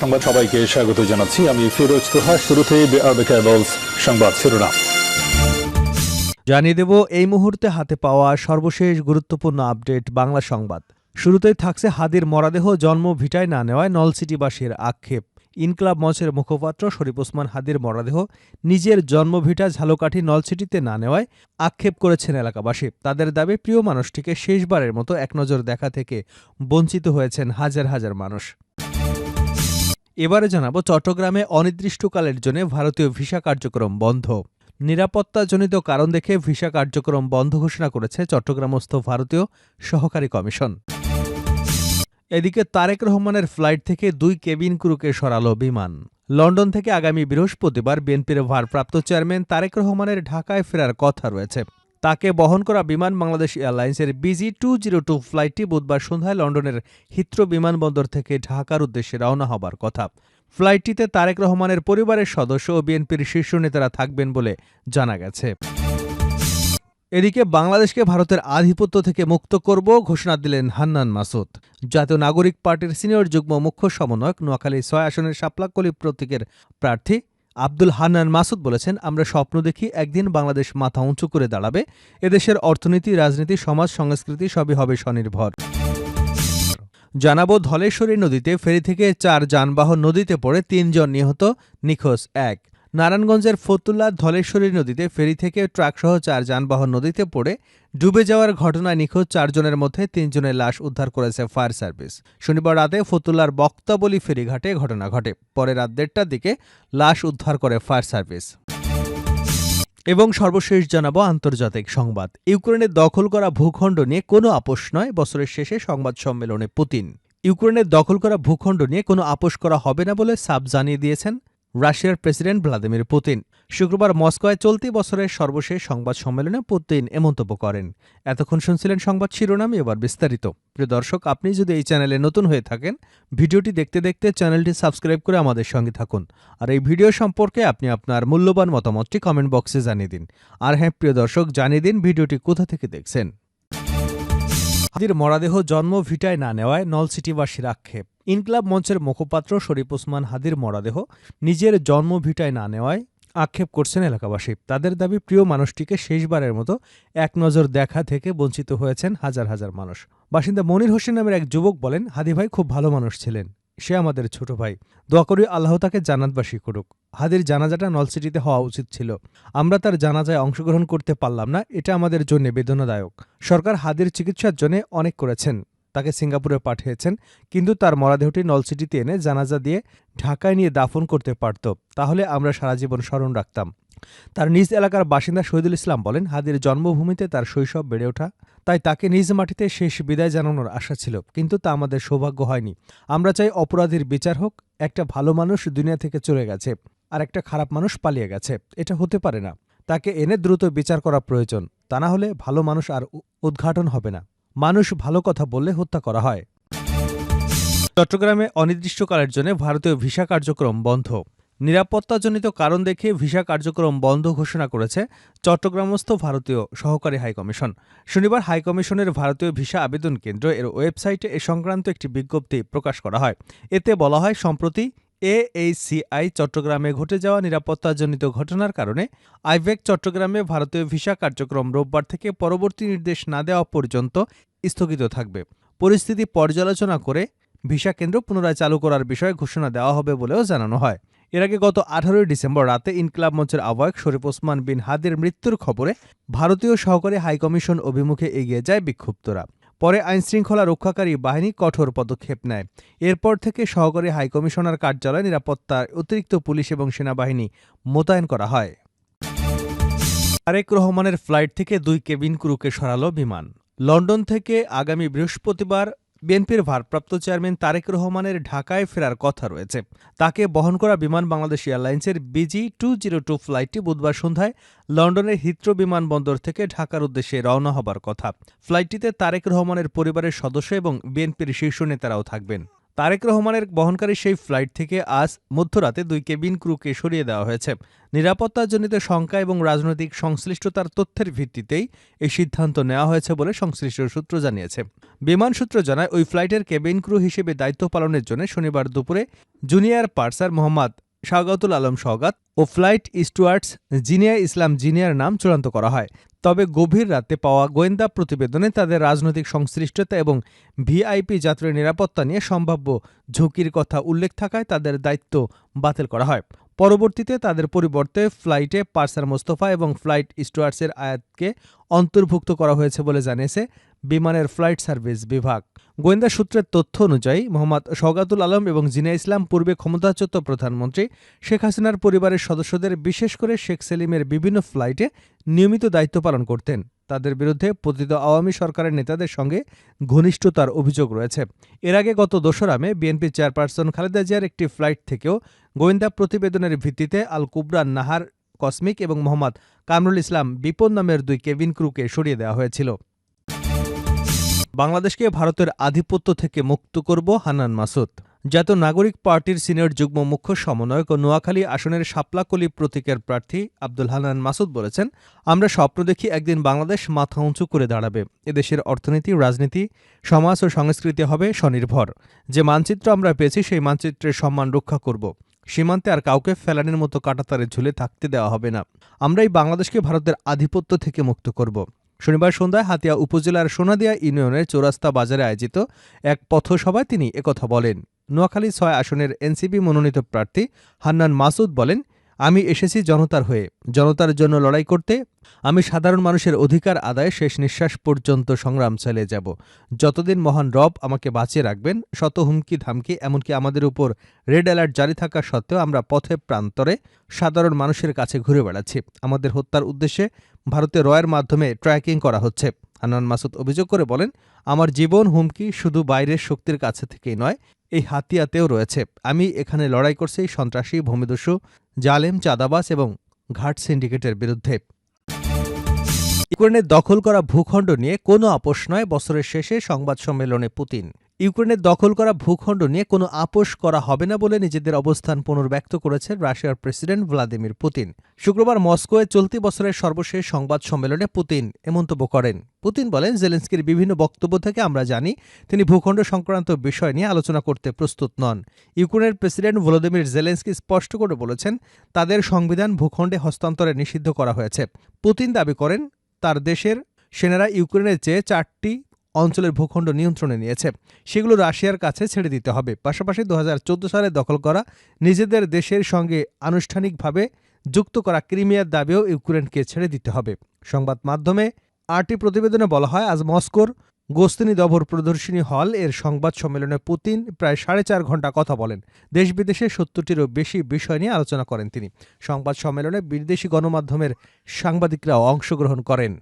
সংবাদ সবাইকে স্বাগত জানাচ্ছি। আমি ফিরোজ তোহা কেবলস সংবাদ শিরোনাম। জানিয়ে দেব, এই মুহূর্তে হাতে পাওয়া সর্বশেষ গুরুত্বপূর্ণ আপডেট বাংলা সংবাদ। শুরুতেই থাকছে হাদির মরাদেহ জন্ম ভিটায় না নেওয়ায় নলসিটিবাসীর আক্ষেপ। ইনকলাব মঞ্চের মুখপাত্র শরীফ ওসমান হাদির মরাদেহ নিজের জন্মভিটা ঝালকাঠি নলসিটিতে না নেওয়ায় আক্ষেপ করেছেন এলাকাবাসী। তাদের দাবি, প্রিয় মানুষটিকে শেষবারের মতো একনজর দেখা থেকে বঞ্চিত হয়েছেন হাজার হাজার মানুষ। এবারে জানাব, চট্টগ্রামে অনির্দিষ্টকালের জন্য ভারতীয় ভিসা কার্যক্রম বন্ধ। নিরাপত্তাজনিত কারণ দেখে ভিসা কার্যক্রম বন্ধ ঘোষণা করেছে চট্টগ্রামস্থ ভারতীয় সহকারী কমিশন। এদিকে তারেক রহমানের ফ্লাইট থেকে দুই কেবিন ক্রুকে সরালো বিমান। লন্ডন থেকে আগামী বৃহস্পতিবার বিএনপির ভারপ্রাপ্ত চেয়ারম্যান তারেক রহমানের ঢাকায় ফেরার কথা রয়েছে। তাকে বহন করা বিমান বাংলাদেশ এয়ারলাইন্সের বিজি টু জিরো টু ফ্লাইটটি বুধবার সন্ধ্যায় লন্ডনের হিথ্রো বিমানবন্দর থেকে ঢাকার উদ্দেশ্যে রওনা হবার কথা। ফ্লাইটটিতে তারেক রহমানের পরিবারের সদস্য ও বিএনপির শীর্ষ নেতারা থাকবেন বলে জানা গেছে। এদিকে বাংলাদেশকে ভারতের আধিপত্য থেকে মুক্ত করব ঘোষণা দিলেন হান্নান মাসুদ। জাতীয় নাগরিক পার্টির সিনিয়র যুগ্ম মুখ্য সমন্বয়ক নোয়াখালী ছয় আসনের সাপলাকলি প্রতীকের প্রার্থী আব্দুল হান্নান মাসুদ বলেছেন, আমরা স্বপ্ন দেখি একদিন বাংলাদেশ মাথা উঁচু করে দাঁড়াবে। এদেশের অর্থনীতি, রাজনীতি, সমাজ, সংস্কৃতি সবই হবে স্বনির্ভর। জানাব ধলেশ্বরী নদীতে ফেরি থেকে চার যানবাহন নদীতে পড়ে তিনজন নিহত, নিখোঁজ এক। নারায়ণগঞ্জের ফতুল্লা ধলেশ্বরী নদীতে ফেরি থেকে ট্রাকসহ চার যানবাহন নদীতে পড়ে ডুবে যাওয়ার ঘটনায় নিখোঁজ চারজনের মধ্যে তিনজনের লাশ উদ্ধার করেছে ফায়ার সার্ভিস। শনিবার রাতে ফতুল্লার বক্তাবলী ফেরিঘাটে ঘটনা ঘটে। পরে রাত দেড়টার দিকে লাশ উদ্ধার করে ফায়ার সার্ভিস। এবং সর্বশেষ জানাব আন্তর্জাতিক সংবাদ। ইউক্রেনের দখল করা ভূখণ্ড নিয়ে কোনো আপোষ নয়, বছরের শেষে সংবাদ সম্মেলনে পুতিন। ইউক্রেনের দখল করা ভূখণ্ড নিয়ে কোনো আপোষ করা হবে না বলে সাব জানিয়ে দিয়েছেন রাশিয়ার প্রেসিডেন্ট ভ্লাদিমির পুতিন। শুক্রবার মস্কোয় চলতি বছরের সর্বশেষ সংবাদ সম্মেলনে পুতিন এ মন্তব্য করেন। এতক্ষণ শুনছিলেন সংবাদ শিরোনাম, এবার বিস্তারিত। প্রিয় দর্শক, আপনি যদি এই চ্যানেলে নতুন হয়ে থাকেন, ভিডিওটি দেখতে দেখতে চ্যানেলটি সাবস্ক্রাইব করে আমাদের সঙ্গে থাকুন। আর এই ভিডিও সম্পর্কে আপনি আপনার মূল্যবান মতামতটি কমেন্ট বক্সে জানিয়ে দিন। আর হ্যাঁ প্রিয় দর্শক, জানিয়ে দিন ভিডিওটি কোথা থেকে দেখছেন। হাদির মরাদেহ জন্ম ভিটায় না নেওয়ায় নলসিটিবাসীর আক্ষেপ। ইনকলাব মঞ্চের মুখপাত্র শরীফ ওসমান হাদির মরাদেহ নিজের জন্ম ভিটায় না নেওয়ায় আক্ষেপ করছেন এলাকাবাসী। তাদের দাবি, প্রিয় মানুষটিকে শেষবারের মতো এক নজর দেখা থেকে বঞ্চিত হয়েছেন হাজার হাজার মানুষ। বাসিন্দা মনির হোসেন নামের এক যুবক বলেন, হাদি ভাই খুব ভালো মানুষ ছিলেন। সে আমাদের ছোট ভাই। দোয়া করি আল্লাহ তাকে জানাতবাসী করুক। হাদির জানাজাটা নলসিটিতে হওয়া উচিত ছিল। আমরা তার জানাজায় অংশগ্রহণ করতে পারলাম না, এটা আমাদের জন্য বেদনাদায়ক। সরকার হাদির চিকিৎসার জন্য অনেক করেছেন, তাকে সিঙ্গাপুরে পাঠিয়েছেন, কিন্তু তার মরাদেহটি নলসিটিতে এনে জানাজা দিয়ে ঢাকায় নিয়ে দাফন করতে পারত। তাহলে আমরা সারা জীবন স্মরণ রাখতাম। তার নিজ এলাকার বাসিন্দা শহীদুল ইসলাম বলেন, হাদির জন্মভূমিতে তার শৈশব বেড়ে ওঠা, তাই তাকে নিজ মাটিতে শেষ বিদায় জানানোর আশা ছিল, কিন্তু তা আমাদের সৌভাগ্য হয়নি। আমরা চাই অপরাধীর বিচার হোক, একটা ভালো মানুষ দুনিয়া থেকে চলে গেছে, আর একটা খারাপ মানুষ পালিয়ে গেছে, এটা হতে পারে না। তাকে এনে দ্রুত বিচার করা প্রয়োজন, তা না হলে ভালো মানুষ আর উদ্ঘাটন হবে না। মানুষ ভালো কথা বললে হত্যা করা হয়। চট্টগ্রামে অনির্দিষ্টকালের জন্য ভারতীয় ভিসা কার্যক্রম বন্ধ। নিরাপত্তাজনিত কারণ দেখে ভিসা কার্যক্রম বন্ধ ঘোষণা করেছে চট্টগ্রামস্থ ভারতীয় সহকারী হাইকমিশন। শনিবার হাইকমিশনের ভারতীয় ভিসা আবেদন কেন্দ্র এর ওয়েবসাইটে এ সংক্রান্ত একটি বিজ্ঞপ্তি প্রকাশ করা হয়। এতে বলা হয়, সম্প্রতি এএইচসিআই চট্টগ্রামে ঘটে যাওয়া নিরাপত্তাজনিত ঘটনার কারণে আইভেক চট্টগ্রামে ভারতীয় ভিসা কার্যক্রম রোববার থেকে পরবর্তী নির্দেশ না দেওয়া পর্যন্ত স্থগিত থাকবে। পরিস্থিতি পর্যালোচনা করে ভিসা কেন্দ্র পুনরায় চালু করার বিষয়ে ঘোষণা দেওয়া হবে বলেও জানানো হয়। এর আগে গত আঠারোই ডিসেম্বর রাতে ইনকলাব মঞ্চের আহ্বায়ক শরীফ ওসমান বিন হাদির মৃত্যুর খবরে ভারতীয় সহকারী হাইকমিশন অভিমুখে এগিয়ে যায় বিক্ষুব্ধরা। পরে আইনশৃঙ্খলা রক্ষাকারী বাহিনী কঠোর পদক্ষেপ নেয়। এরপর থেকে সহকারী হাইকমিশনার কার্যালয়ে নিরাপত্তার অতিরিক্ত পুলিশ এবং সেনাবাহিনী মোতায়েন করা হয়। তারেক রহমানের ফ্লাইট থেকে দুই কেবিন ক্রুকে সরালো বিমান। লন্ডন থেকে আগামী বৃহস্পতিবার বিএনপির ভারপ্রাপ্ত চেয়ারম্যান তারেক রহমানের ঢাকায় ফেরার কথা রয়েছে। তাকে বহন করা বিমান বাংলাদেশ এয়ারলাইন্সের বিজি টু জিরো টু ফ্লাইটটি বুধবার সন্ধ্যায় লন্ডনের হিত্রো বিমানবন্দর থেকে ঢাকার উদ্দেশ্যে রওনা হবার কথা। ফ্লাইটটিতে তারেক রহমানের পরিবারের সদস্য এবং বিএনপির শীর্ষ নেতারাও থাকবেন। তারেক রহমানের বহনকারী সেই ফ্লাইট থেকে আজ মধ্যরাতে দুই কেবিন ক্রুকে সরিয়ে দেওয়া হয়েছে। নিরাপত্তাজনিত শঙ্কা এবং রাজনৈতিক সংশ্লিষ্টতার তথ্যের ভিত্তিতেই এই সিদ্ধান্ত নেওয়া হয়েছে বলে সংশ্লিষ্ট সূত্র জানিয়েছে। বিমান সূত্র জানায়, ওই ফ্লাইটের কেবিন ক্রু হিসেবে দায়িত্ব পালনের জন্য শনিবার দুপুরে জুনিয়র পার্সার মোহাম্মদ স্বাগতুল আলম সওগাত ও ফ্লাইট স্টুয়ার্টস জিনিয়া ইসলাম জিনিয়ার নাম চূড়ান্ত করা হয়। তবে গভীর রাতে পাওয়া গোয়েন্দা প্রতিবেদনে তাদের রাজনৈতিক সংশ্লিষ্টতা এবং ভিআইপি যাত্রীর নিরাপত্তা নিয়ে সম্ভাব্য ঝুঁকির কথা উল্লেখ থাকায় তাদের দায়িত্ব বাতিল করা হয়। পরবর্তীতে তাদের পরিবর্তে ফ্লাইটে পার্সার মোস্তফা এবং ফ্লাইট স্টুয়ার্টসের আয়াতকে অন্তর্ভুক্ত করা হয়েছে বলে জানিয়েছে বিমানের ফ্লাইট সার্ভিস বিভাগ। গোয়েন্দা সূত্রের তথ্য অনুযায়ী, মোহাম্মদ সৌগাতুল আলম এবং জিনা ইসলাম পূর্বে ক্ষমতাচ্যুত প্রধানমন্ত্রী শেখ হাসিনার পরিবারের সদস্যদের বিশেষ করে শেখ সেলিমের বিভিন্ন ফ্লাইটে নিয়মিত দায়িত্ব পালন করতেন। তাদের বিরুদ্ধে পতিত আওয়ামী সরকারের নেতাদের সঙ্গে ঘনিষ্ঠতার অভিযোগ রয়েছে। এর আগে গত দোসরা মে বিএনপি চেয়ারপারসন খালেদা জিয়ার একটি ফ্লাইট থেকেও গোয়েন্দা প্রতিবেদনের ভিত্তিতে আল কুবরা, নাহার, কসমিক এবং মোহাম্মদ কামরুল ইসলাম বিপন নামের দুই কেবিন ক্রুকে সরিয়ে দেওয়া হয়েছিল। বাংলাদেশকে ভারতের আধিপত্য থেকে মুক্ত করব হানান মাসুদ। জাতীয় নাগরিক পার্টির সিনিয়র যুগ্ম মুখ্য সমন্বয়ক ও নোয়াখালী আসনের শাপলাকলি প্রতীকের প্রার্থী আব্দুল হানান মাসুদ বলেছেন, আমরা স্বপ্ন দেখি একদিন বাংলাদেশ মাথা উঁচু করে দাঁড়াবে। এদেশের অর্থনীতি, রাজনীতি, সমাজ ও সংস্কৃতি হবে স্বনির্ভর। যে মানচিত্র আমরা পেয়েছি, সেই মানচিত্রের সম্মান রক্ষা করব। সীমান্তে আর কাউকে ফেলানির মতো কাটাতারে ঝুলে থাকতে দেওয়া হবে না। আমরাই বাংলাদেশকে ভারতের আধিপত্য থেকে মুক্ত করব। শনিবার সন্ধ্যায় হাতিয়া উপজেলার সোনাদিয়া ইউনিয়নের চৌরাস্তা বাজারে আয়োজিত এক পথসভায় তিনি একথা বলেন। নোয়াখালী ছয় আসনের এনসিপি মনোনীত প্রার্থী হান্নান মাসুদ বলেন, আমি এসেছি জনতার হয়ে। জনতার জন্য লড়াই করতে। আমি সাধারণ মানুষের অধিকার আদায়ে শেষ নিঃশ্বাস পর্যন্ত সংগ্রাম চালিয়ে যাব। যতদিন মহান রব আমাকে বাঁচিয়ে রাখবেন, শত হুমকি ধামকি এমনকি আমাদের উপর রেড অ্যালার্ট জারি থাকা সত্ত্বেও আমরা পথে প্রান্তরে সাধারণ মানুষের কাছে ঘুরে বেড়াচ্ছি। আমাদের হত্যার উদ্দেশ্যে ভারতে রয়ের মাধ্যমে ট্র্যাকিং করা হচ্ছে। হান্নান মাসুদ অভিযোগ করে বলেন, আমার জীবন হুমকি শুধু বাইরের শক্তির কাছে থেকেই নয়, এই হাতিয়াতেও রয়েছে। আমি এখানে লড়াই করছি সন্ত্রাসী, ভূমিদস্যু, জালেম চাঁদাবাস এবং ঘাট সিন্ডিকেটের বিরুদ্ধে। ইউক্রেনের দখল করা ভূখণ্ড নিয়ে কোনো আপোষ নয় বছরের শেষে সংবাদ সম্মেলনে পুতিন। ইউক্রেনের দখল করা ভূখণ্ড নিয়ে কোনো আপোষ করা হবে না বলে নিজেদের অবস্থান পুনর্ব্যক্ত করেছেন রাশিয়ার প্রেসিডেন্ট ভ্লাদিমির পুতিন। শুক্রবার মস্কোয় চলতি বছরের সর্বশেষ সংবাদ সম্মেলনে পুতিন এ মন্তব্য করেন। পুতিন বলেন, জেলেন্সকির বিভিন্ন বক্তব্য থেকে আমরা জানি, তিনি ভূখণ্ড সংক্রান্ত বিষয় নিয়ে আলোচনা করতে প্রস্তুত নন। ইউক্রেনের প্রেসিডেন্ট ভলোদিমির জেলেন্সকি স্পষ্ট করে বলেছেন, তাদের সংবিধান ভূখণ্ডে হস্তান্তরে নিষিদ্ধ করা হয়েছে। পুতিন দাবি করেন, তার দেশের সেনারা ইউক্রেনের চেয়ে চারটি অঞ্চলের ভূখণ্ড নিয়ন্ত্রণে নিয়েছে। সেগুলো রাশিয়ার কাছে ছেড়ে দিতে হবে। পাশাপাশি দু হাজার চোদ্দ সালে দখল করা নিজেদের দেশের সঙ্গে আনুষ্ঠানিকভাবে যুক্ত করা ক্রিমিয়ার দাবিও ইউক্রেনকে ছেড়ে দিতে হবে। সংবাদ মাধ্যমে আরটি প্রতিবেদনে বলা হয়, আজ মস্কোর গোস্তিনি দভর প্রদর্শনী হল এর সংবাদ সম্মেলনে পুতিন প্রায় সাড়ে চার ঘণ্টা কথা বলেন। দেশ বিদেশে সত্তরটিরও বেশি বিষয় নিয়ে আলোচনা করেন তিনি। সংবাদ সম্মেলনে বিদেশি গণমাধ্যমের সাংবাদিকরাও অংশগ্রহণ করেন।